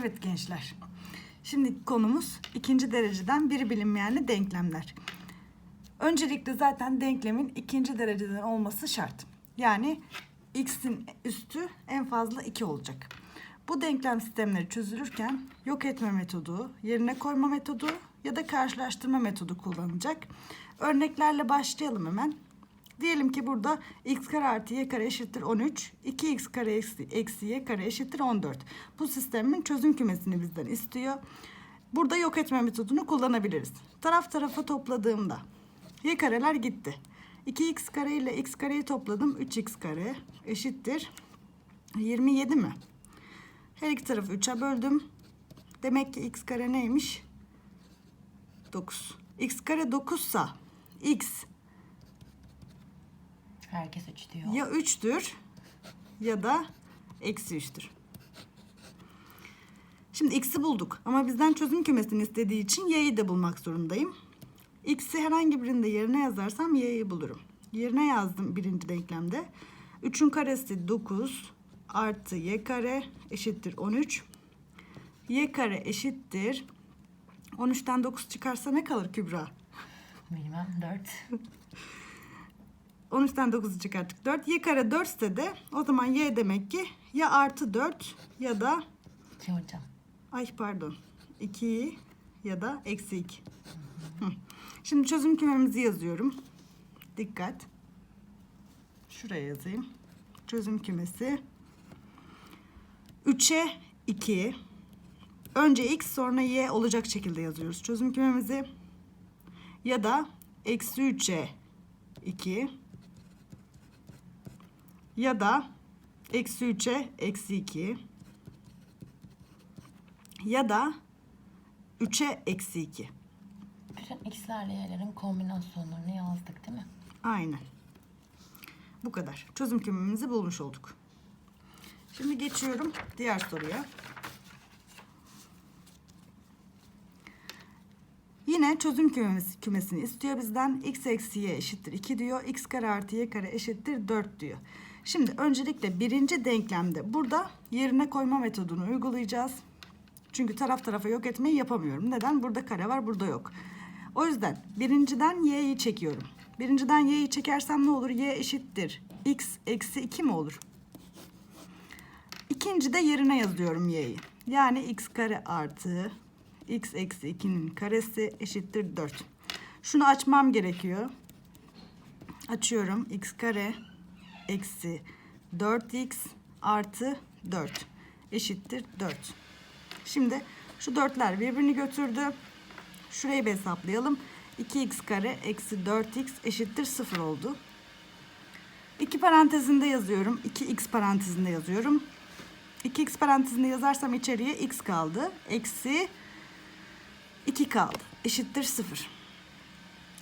Evet gençler. Şimdi konumuz ikinci dereceden biri bilinmeyenli denklemler. Öncelikle zaten denklemin ikinci dereceden olması şart. Yani x'in üstü en fazla 2 olacak. Bu denklem sistemleri çözülürken yok etme metodu, yerine koyma metodu ya da karşılaştırma metodu kullanılacak. Örneklerle başlayalım hemen. Diyelim ki burada x kare artı y kare eşittir 13, 2x kare eksi, eksi y kare eşittir 14. Bu sistemin çözüm kümesini bizden istiyor. Burada yok etme metodunu kullanabiliriz. Taraf tarafa topladığımda y kareler gitti. 2x kare ile x kareyi topladım. 3x kare eşittir 27 mi? Her iki tarafı 3'e böldüm. Demek ki x kare neymiş? 9. x kare 9 sa x Herkes üç diyor. ya 3'tür ya da eksi 3'tür. Şimdi x'i bulduk ama bizden çözüm kümesini istediği için y'yi de bulmak zorundayım. x'i herhangi birinde yerine yazarsam y'yi bulurum. Yerine yazdım birinci denklemde. 3'ün karesi 9 artı y kare eşittir 13. y kare eşittir 13'ten 9 çıkarsa ne kalır Kübra? Bilmem dört. 13'ten 9'u çıkarttık. 4. Y kare 4 ise de o zaman y demek ki ya artı 4 ya da İki hocam. ay pardon 2 ya da eksi 2. Hı. Şimdi çözüm kümemizi yazıyorum. Dikkat. Şuraya yazayım. Çözüm kümesi 3'e 2 önce x sonra y olacak şekilde yazıyoruz çözüm kümemizi. Ya da eksi 3'e 2 ya da eksi 3'e eksi 2 ya da 3'e eksi 2. Bütün x'lerle y'lerin kombinasyonlarını yazdık değil mi? Aynen. Bu kadar. Çözüm kümemizi bulmuş olduk. Şimdi geçiyorum diğer soruya. Yine çözüm kümesi, kümesini istiyor bizden. x eksi y eşittir 2 diyor. x kare artı y kare eşittir 4 diyor. Şimdi öncelikle birinci denklemde burada yerine koyma metodunu uygulayacağız. Çünkü taraf tarafa yok etmeyi yapamıyorum. Neden? Burada kare var, burada yok. O yüzden birinciden y'yi çekiyorum. Birinciden y'yi çekersem ne olur? y eşittir. x eksi 2 mi olur? İkinci de yerine yazıyorum y'yi. Yani x kare artı x eksi 2'nin karesi eşittir 4. Şunu açmam gerekiyor. Açıyorum. x kare eksi 4x artı 4 eşittir 4. Şimdi şu dörtler birbirini götürdü. Şurayı bir hesaplayalım. 2x kare eksi 4x eşittir 0 oldu. 2 parantezinde yazıyorum. 2x parantezinde yazıyorum. 2x parantezinde yazarsam içeriye x kaldı. Eksi 2 kaldı. Eşittir 0.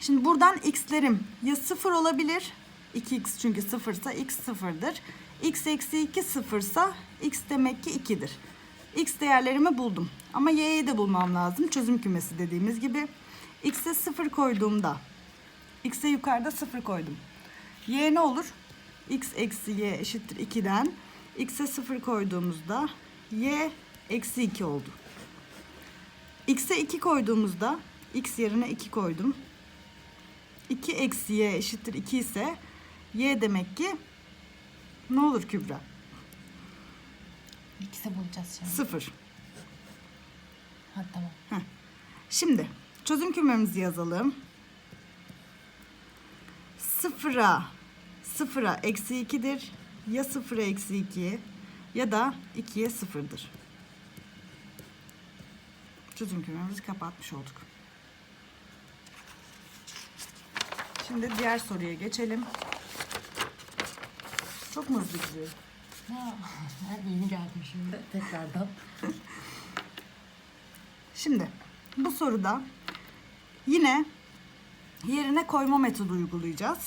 Şimdi buradan x'lerim ya 0 olabilir. 2x çünkü 0 ise x 0'dır. x eksi 2 0 ise x demek ki 2'dir. x değerlerimi buldum. Ama y'yi de bulmam lazım. Çözüm kümesi dediğimiz gibi. x'e 0 koyduğumda x'e yukarıda 0 koydum. y ne olur? x eksi y eşittir 2'den x'e 0 koyduğumuzda y eksi 2 oldu. x'e 2 koyduğumuzda x yerine 2 koydum. 2 eksi y eşittir 2 ise y demek ki ne olur Kübra? X'i bulacağız şimdi. 0. Ha tamam. Şimdi çözüm kümemizi yazalım. Sıfıra sıfıra eksi 2'dir. Ya sıfıra eksi 2 ya da 2'ye sıfırdır. Çözüm kümemizi kapatmış olduk. Şimdi diğer soruya geçelim. Çok mu hızlı gidiyor? Ha, ben yeni geldim şimdi tekrardan. Şimdi bu soruda yine yerine koyma metodu uygulayacağız.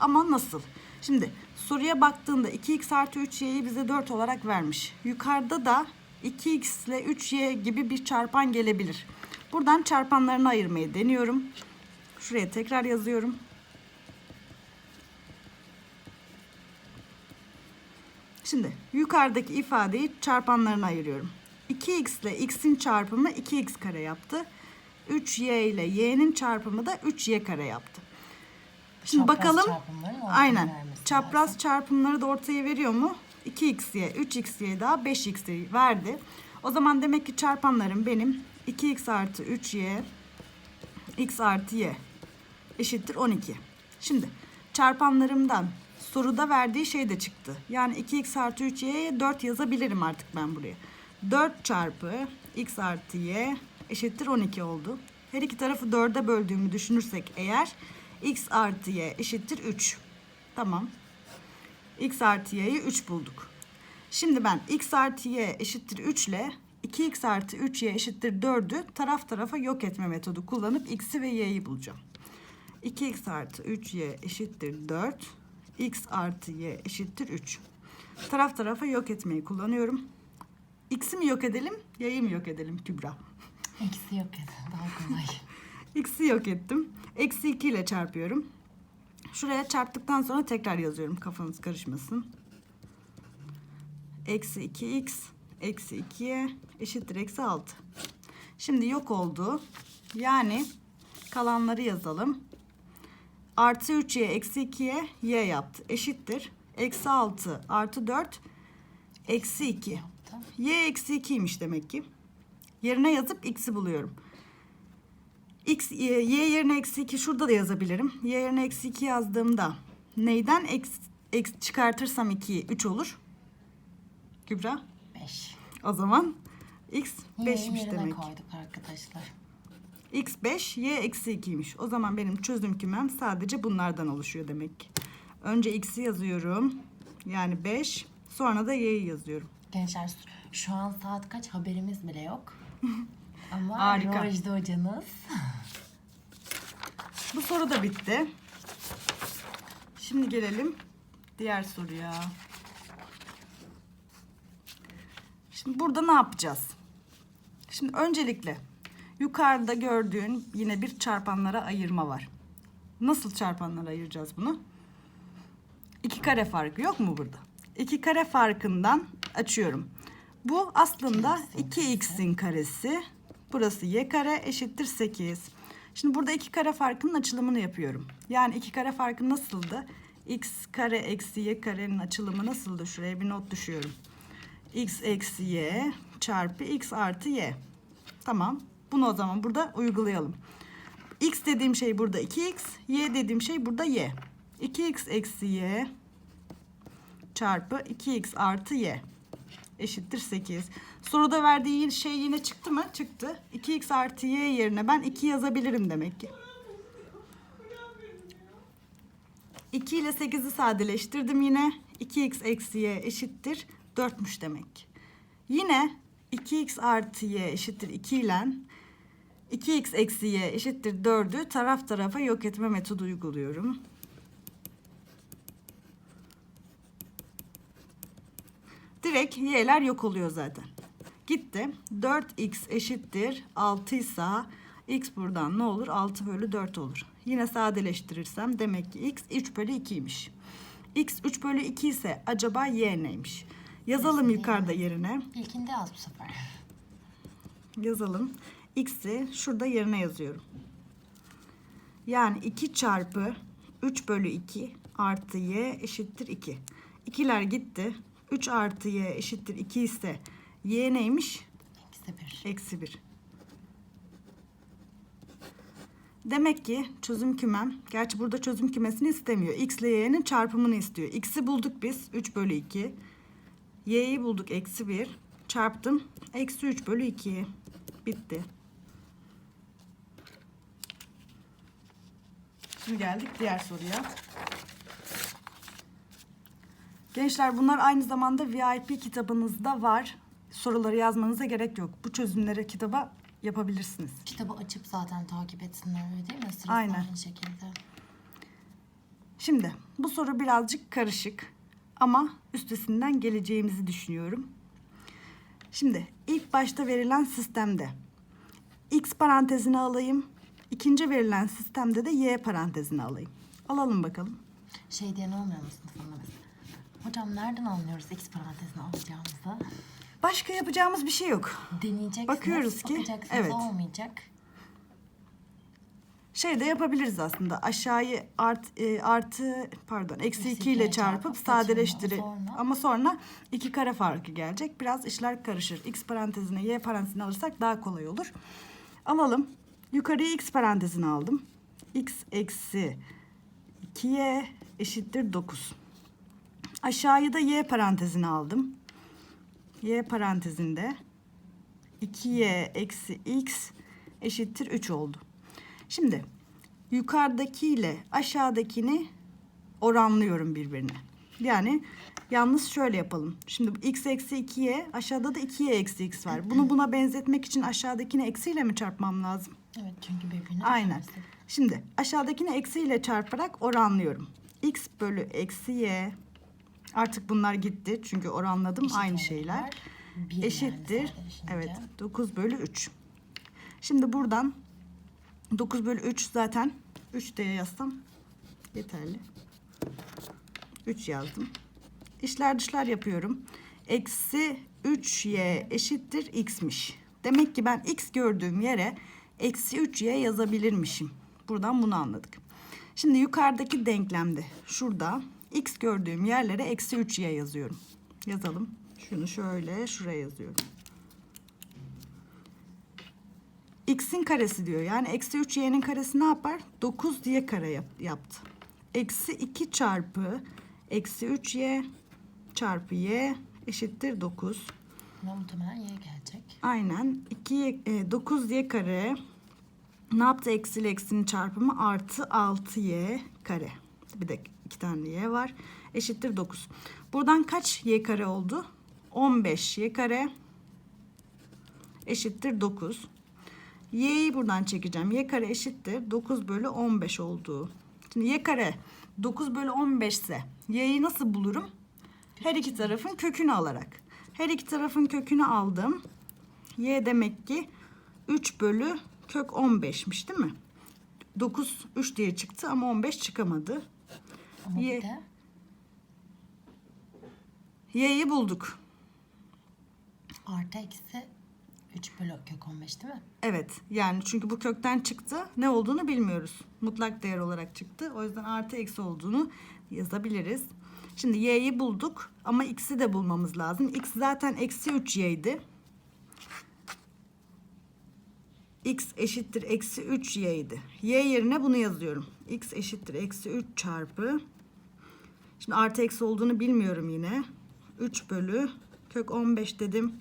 Ama nasıl? Şimdi soruya baktığında 2x artı 3y'yi bize 4 olarak vermiş. Yukarıda da 2x ile 3y gibi bir çarpan gelebilir. Buradan çarpanlarını ayırmayı deniyorum. Şuraya tekrar yazıyorum. Şimdi yukarıdaki ifadeyi çarpanlarına ayırıyorum. 2x ile x'in çarpımı 2x kare yaptı. 3y ile y'nin çarpımı da 3y kare yaptı. Şimdi Çapraz bakalım. Aynen. Çapraz lazım. çarpımları da ortaya veriyor mu? 2x'ye, 3x'ye daha 5x'ye verdi. O zaman demek ki çarpanlarım benim 2x artı 3y x artı y eşittir 12. Şimdi çarpanlarımdan soruda verdiği şey de çıktı. Yani 2x artı 3y'ye 4 yazabilirim artık ben buraya. 4 çarpı x artı y eşittir 12 oldu. Her iki tarafı 4'e böldüğümü düşünürsek eğer x artı y eşittir 3. Tamam. x artı y'yi 3 bulduk. Şimdi ben x artı y eşittir 3 ile 2x artı 3y eşittir 4'ü taraf tarafa yok etme metodu kullanıp x'i ve y'yi bulacağım. 2x artı 3y eşittir 4. x artı y eşittir 3. Taraf tarafa yok etmeyi kullanıyorum. X'i mi yok edelim, y'yi mi yok edelim Kübra? Eksi yok edin. Daha kolay. X'i yok ettim. Eksi 2 ile çarpıyorum. Şuraya çarptıktan sonra tekrar yazıyorum kafanız karışmasın. Eksi 2x eksi 2y eşittir eksi 6. Şimdi yok oldu. Yani kalanları yazalım. Artı 3y eksi 2y y yaptı. Eşittir. Eksi 6 artı 4 eksi 2. Tamam. Y eksi 2'ymiş demek ki. Yerine yazıp x'i buluyorum. X, y y yerine eksi 2 şurada da yazabilirim. Y yerine eksi 2 yazdığımda neyden x, x çıkartırsam 2'yi 3 olur. Kübra. 5. O zaman x Y'yi 5'miş yerine demek. koyduk arkadaşlar. X 5, y eksi 2'ymiş. O zaman benim çözüm kümem sadece bunlardan oluşuyor demek ki. Önce x'i yazıyorum. Yani 5. Sonra da y'yi yazıyorum. Gençler şu an saat kaç haberimiz bile yok. Ama Harika. Rojda hocanız Bu soru da bitti. Şimdi gelelim diğer soruya. Şimdi burada ne yapacağız? Şimdi öncelikle yukarıda gördüğün yine bir çarpanlara ayırma var. Nasıl çarpanlara ayıracağız bunu? İki kare farkı yok mu burada? İki kare farkından açıyorum. Bu aslında 2x'in karesi. Burası y kare eşittir 8. Şimdi burada iki kare farkının açılımını yapıyorum. Yani iki kare farkı nasıldı? x kare eksi y karenin açılımı nasıldı? Şuraya bir not düşüyorum. x eksi y çarpı x artı y. Tamam. Bunu o zaman burada uygulayalım. x dediğim şey burada 2x, y dediğim şey burada y. 2x eksi y çarpı 2x artı y eşittir 8. Soruda verdiği şey yine çıktı mı? Çıktı. 2x artı y yerine ben 2 yazabilirim demek ki. 2 ile 8'i sadeleştirdim yine. 2x eksi y eşittir 4'müş demek. Yine 2x artı y eşittir 2 ile 2x eksi y eşittir 4'ü taraf tarafa yok etme metodu uyguluyorum. Direkt y'ler yok oluyor zaten. Gitti. 4x eşittir 6 ise x buradan ne olur? 6 bölü 4 olur. Yine sadeleştirirsem demek ki x 3 bölü 2'ymiş. x 3 bölü 2 ise acaba y neymiş? Yazalım yukarıda yerine. ilkinde az bu sefer. Yazalım. X'i şurada yerine yazıyorum. Yani 2 çarpı 3 bölü 2 artı y eşittir 2. 2'ler gitti. 3 artı y eşittir 2 ise y neymiş? Eksi 1. Eksi 1. Demek ki çözüm kümem, gerçi burada çözüm kümesini istemiyor. X ile y'nin çarpımını istiyor. X'i bulduk biz 3 bölü 2. Y'yi bulduk eksi 1. Çarptım. Eksi 3 bölü 2. Bitti. Şimdi geldik diğer soruya. Gençler bunlar aynı zamanda VIP kitabınızda var. Soruları yazmanıza gerek yok. Bu çözümleri kitaba yapabilirsiniz. Kitabı açıp zaten takip etsinler öyle değil mi? Sırası Aynen. aynı şekilde. Şimdi bu soru birazcık karışık ama üstesinden geleceğimizi düşünüyorum. Şimdi ilk başta verilen sistemde x parantezine alayım. İkinci verilen sistemde de y parantezine alayım. Alalım bakalım. Şey diyen olmuyor mu sınıfında mesela? Hocam nereden anlıyoruz x parantezine alacağımızı? Başka yapacağımız bir şey yok. Deneyeceksiniz. Bakıyoruz ki, bakacaksınız, evet. olmayacak. Şey de yapabiliriz aslında. Aşağıyı art, e, artı pardon eksi Eksi 2 ile çarpıp. Sonra? Ama sonra iki kare farkı gelecek. Biraz işler karışır. X parantezine y parantezine alırsak daha kolay olur. Alalım. Yukarıya x parantezine aldım. x eksi 2y eşittir 9. Aşağıyı da y parantezine aldım. y parantezinde 2y eksi x eşittir 3 oldu. Şimdi yukarıdaki ile aşağıdakini oranlıyorum birbirine. Yani yalnız şöyle yapalım. Şimdi x eksi 2y aşağıda da 2y eksi x var. Bunu buna benzetmek için aşağıdakini eksiyle mi çarpmam lazım? Evet çünkü birbirine Aynen. Şimdi aşağıdakini eksiyle çarparak oranlıyorum. x bölü eksi y artık bunlar gitti çünkü oranladım Eşit aynı şeyler. Bir yani Eşittir. sadeleşince. evet 9 bölü 3. Şimdi buradan 9 bölü 3 zaten 3 diye yazsam yeterli. 3 yazdım. İşler dışlar yapıyorum. Eksi 3y eşittir x'miş. Demek ki ben x gördüğüm yere eksi 3y yazabilirmişim. Buradan bunu anladık. Şimdi yukarıdaki denklemde şurada x gördüğüm yerlere eksi 3y yazıyorum. Yazalım. Şunu şöyle şuraya yazıyorum. X'in karesi diyor. Yani eksi 3 y'nin karesi ne yapar? 9 diye kare yap- yaptı. Eksi 2 çarpı eksi 3 y çarpı y eşittir 9. Ama muhtemelen y gelecek. Aynen 2 e, 9 y kare ne yaptı? Eksi ile eksinin çarpımı artı 6y kare. Bir de iki tane y var. Eşittir 9. Buradan kaç y kare oldu? 15 y kare eşittir 9. Y'yi buradan çekeceğim. Y kare eşittir 9 bölü 15 olduğu. Şimdi y kare 9 bölü 15 ise y'yi nasıl bulurum? Her iki tarafın kökünü alarak. Her iki tarafın kökünü aldım. Y demek ki 3 bölü kök 15'miş değil mi? 9 3 diye çıktı ama 15 çıkamadı. Ama Y. Y'yi bulduk. artı eksi 3 bölü kök 15 değil mi? Evet yani çünkü bu kökten çıktı. Ne olduğunu bilmiyoruz. Mutlak değer olarak çıktı. O yüzden artı eksi olduğunu yazabiliriz. Şimdi y'yi bulduk ama x'i de bulmamız lazım. x zaten eksi 3 y'ydi. x eşittir eksi 3 y'ydi. y yerine bunu yazıyorum. x eşittir eksi 3 çarpı. Şimdi artı eksi olduğunu bilmiyorum yine. 3 bölü kök 15 dedim.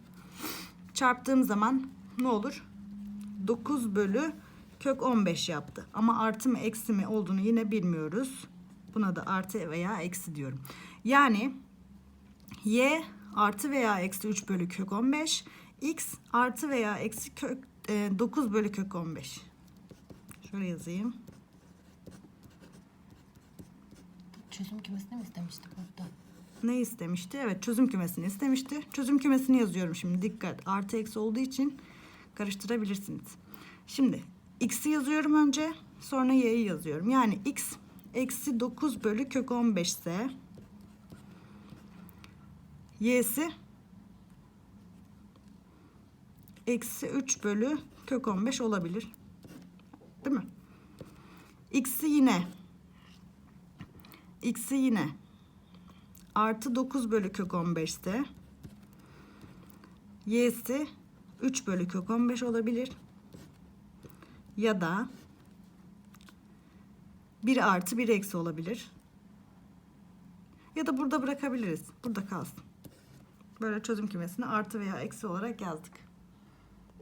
Çarptığım zaman ne olur? 9 bölü kök 15 yaptı. Ama artı mı eksi mi olduğunu yine bilmiyoruz. Buna da artı veya eksi diyorum. Yani y artı veya eksi 3 bölü kök 15. x artı veya eksi kök e, 9 bölü kök 15. Şöyle yazayım. Çözüm kümesini mi istemiştik burada? Ne istemişti? Evet çözüm kümesini istemişti. Çözüm kümesini yazıyorum şimdi. Dikkat. Artı eksi olduğu için karıştırabilirsiniz. Şimdi x'i yazıyorum önce. Sonra y'yi yazıyorum. Yani x eksi 9 bölü kök 15 ise y'si eksi 3 bölü kök 15 olabilir. Değil mi? x'i yine x'i yine artı 9 bölü kök 15 ise y'si 3 bölü kök 15 olabilir. Ya da 1 artı 1 eksi olabilir. Ya da burada bırakabiliriz. Burada kalsın. Böyle çözüm kümesini artı veya eksi olarak yazdık.